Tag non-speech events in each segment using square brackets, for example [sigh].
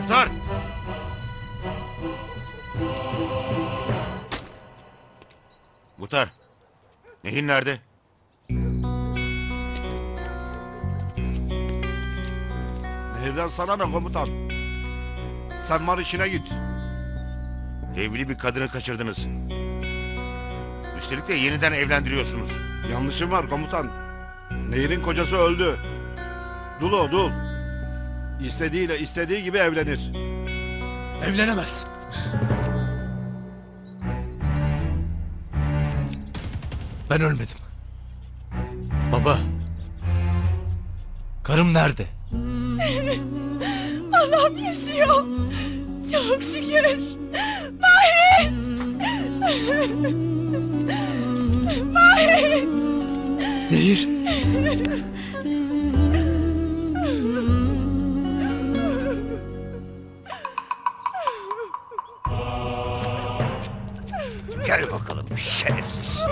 Muhtar! Muhtar! Nehin nerede? Evden sana ne komutan? Sen var işine git. Evli bir kadını kaçırdınız. Üstelik de yeniden evlendiriyorsunuz. Yanlışım var komutan. Nehir'in kocası öldü. Dul o dul. İstediğiyle istediği gibi evlenir. Evlenemez. Ben ölmedim. Baba. Karım nerede? [laughs] Allah'ım yaşıyor. Çok şükür. Mahir. Mahir. Nehir. [laughs] Gel bakalım şerefsiz.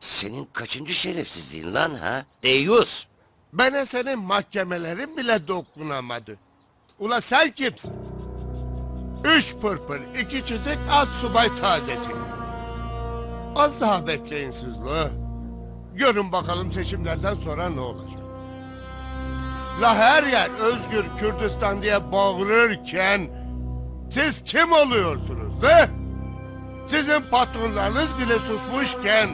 Senin kaçıncı şerefsizliğin lan ha? Deyus. Bana senin mahkemelerin bile dokunamadı. Ula sen kimsin? Üç pırpır, iki çizik, alt subay tazesi. Az daha bekleyin siz lo. Görün bakalım seçimlerden sonra ne olacak. La her yer özgür Kürdistan diye bağırırken siz kim oluyorsunuz ne? Sizin patronlarınız bile susmuşken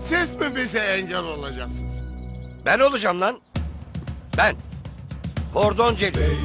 siz mi bize engel olacaksınız? Ben olacağım lan. Ben. Kordon Celil.